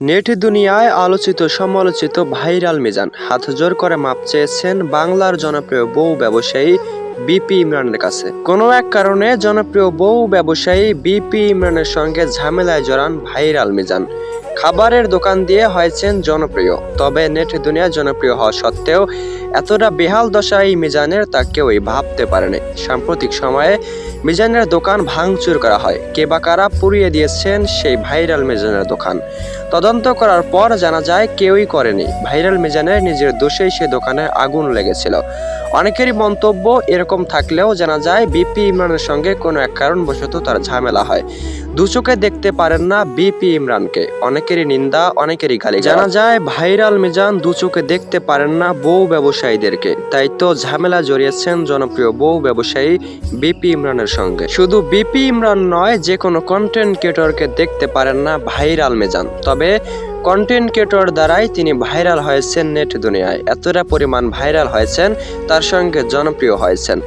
Net দুনিয়ায় আলোচিত, সমালোচিত, ভাইরাল মিজান। হাত জোর করে মাপ চেয়েছেন বাংলার জনপ্রিয় বউ ব্যবসায়ী বিপি ইমরানের কাছে। কোনো এক কারণে জনপ্রিয় বউ ব্যবসায়ী বিপি ইমরানের সঙ্গে ঝামেলায় জড়ান ভাইরাল মিজান। খাবারের দোকান দিয়ে হয়েছেন জনপ্রিয়, তবে নেট দুনিয়া জনপ্রিয় হওয়া সত্ত্বেও এতটা বেহাল দশা এই মিজানের তা কেউই ভাবতে পারেনি। সাম্প্রতিক সময়ে মিজানের দোকান ভাঙচুর করা হয়। কে বা কারা পুড়িয়ে দিয়েছেন সেই ভাইরাল মিজানের দোকান। তদন্ত করার পর জানা যায় কেউই করেনি। ভাইরাল মিজানের নিজের দোষেই সে দোকানে আগুন লেগেছিল। অনেকেরই মন্তব্য এরকম থাকলেও জানা যায়, বিপি ইমরানের সঙ্গে কোনো এক কারণবশত তার ঝামেলা হয়। দু চোখে দেখতে পারেন না বিপি ইমরানকে। অনেকেরই নিন্দা, অনেকেরই গালি জানা যায়, ভাইরাল মিজান দু চোখে দেখতে পারেন না বউ ব্যবসায়ীদেরকে। তাই তো ঝামেলা জড়িয়েছেন জনপ্রিয় বউ ব্যবসায়ী বিপি ইমরানের সঙ্গে। শুধু বিপি ইমরান নয় যে কোনো কন্টেন্ট ক্রিয়েটরকে দেখতে পারেন না ভাইরাল মিজান। তবে কন্টেন্ট ক্রিয়েটর দ্বারাই তিনি ভাইরাল হয়েছেন নেট দুনিয়ায়। এতটা পরিমাণ ভাইরাল হয়েছেন, তার সঙ্গে জনপ্রিয় হয়েছেন।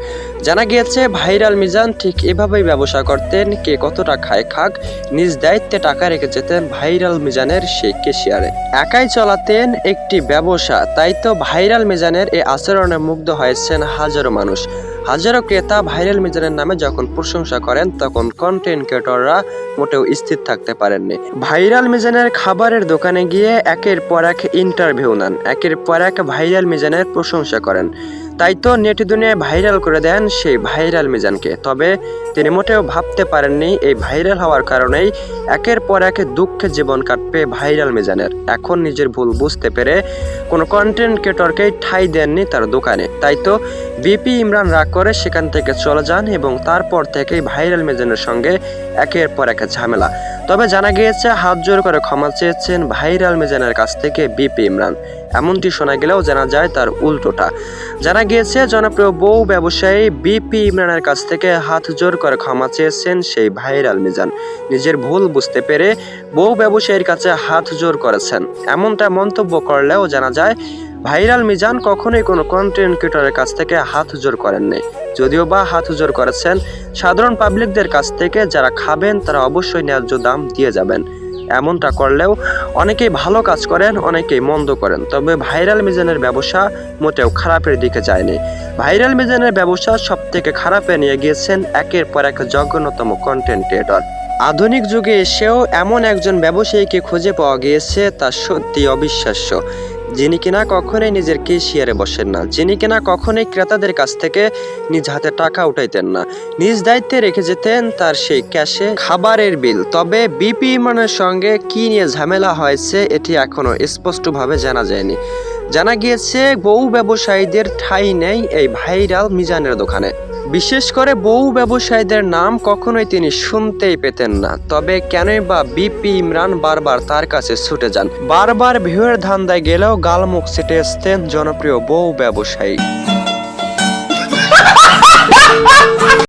জানা গিয়েছে ভাইরাল মিজান ঠিক এভাবেই ব্যবসা করতেন, কে কতটা খায় খাক, নিজ দায়িত্বে টাকা রেখে যেতেন ভাইরাল মিজানের সেই কেশিয়ারে একাই চলাতেন একটি ব্যবসা, তাই তো ভাইরাল মিজানের এই আচরণে মুগ্ধ হয়েছেন হাজারো মানুষ। হাজারো ক্রেতা ভাইরাল মিজানের নামে যখন প্রশংসা করেন, তখন কন্টেন্ট ক্রিয়েটররা মোটেও স্থির থাকতে পারেননি। ভাইরাল মিজানের খাবারের দোকানে গিয়ে একের পর এক ইন্টারভিউ নেন, একের পর এক ভাইরাল মিজানের প্রশংসা করেন। তাই তো নেট দুনিয়ায় ভাইরাল করে দেন সেই ভাইরাল মিজানকে। তবে তিনি মোটেও ভাবতে পারেননি এই ভাইরাল হওয়ার কারণেই একের পর এক দুঃখে জীবন কাটবে ভাইরাল মিজানের। এখন নিজের ভুল বুঝতে পেরে কোনো কন্টেন্ট ক্রিয়েটরকেই ঠাঁই দেননি তার দোকানে। তাই তো বিপি ইমরান রাগ করে সেখান থেকে চলে যান এবং তারপর থেকেই ভাইরাল মিজানের সঙ্গে একের পর এক ঝামেলা। তবে জানা গিয়েছে, হাত জোর করে ক্ষমা চেয়েছেন ভাইরাল মিজানের কাছ থেকে বিপি ইমরান। এমনটি শোনা গেলেও জানা যায় তার উল্টোটা। জানা গিয়েছে, জনপ্রিয় বউ ব্যবসায়ী বিপি ইমরানের কাছ থেকে হাত জোর করে ক্ষমা চেয়েছেন সেই ভাইরাল মিজান নিজের ভুল বুঝতে পেরে বউ ব্যবসায়ীর কাছে হাত জোর করেছেন। এমনটা মন্তব্য করলেও জানা যায় ভাইরাল মিজান কখনোই কোনো কন্টেন্ট ক্রিয়েটরের কাছ থেকে হাত জোর করেননি। যদিও বা হাত জোর করেছেন, সাধারণ পাবলিকদের কাছ থেকে যারা খাবেন, তারা অবশ্যই ন্যায্য দাম দিয়ে যাবেন। এমনটা করলেও অনেকেই ভালো কাজ করেন, অনেকেই মন্দ করেন। তবে ভাইরাল মিজানের ব্যবসা মোটেও খারাপের দিকে যায়নি। ভাইরাল মিজানের ব্যবসা সব থেকে খারাপে নিয়ে গিয়েছেন একের পর এক জঘন্যতম কন্টেন্ট ক্রিয়েটর আধুনিক যুগে এসেও এমন একজন ব্যবসায়ীকে খুঁজে পাওয়া গিয়েছে, তা সত্যি অবিশ্বাস্য। যিনি কিনা কখনোই নিজের কেশিয়ারে বসেন না, যিনি কিনা কখনোই ক্রেতাদের কাছ থেকে নিজ হাতে টাকা উঠাইতেন না। নিজ দায়িত্বে রেখে যেতেন তার সেই ক্যাশে খাবারের বিল। তবে বিপি ইমরানের সঙ্গে কি নিয়ে ঝামেলা হয়েছে, এটি এখনও স্পষ্টভাবে জানা যায়নি। জানা গিয়েছে, বউ ব্যবসায়ীদের ঠাঁই নেই এই ভাইরাল মিজানের দোকানে। বিশেষ করে বহু ব্যবসায়ীদের নাম কখনোই তিনি শুনতেই পেতেন না। তবে কেনই বা বিপি ইমরান বারবার তার কাছে ছুটে যান। বারবার ভিউয়ের ধান্দায় গেলেও গালমুখ সেটে আসতেন জনপ্রিয় বহু ব্যবসায়ী।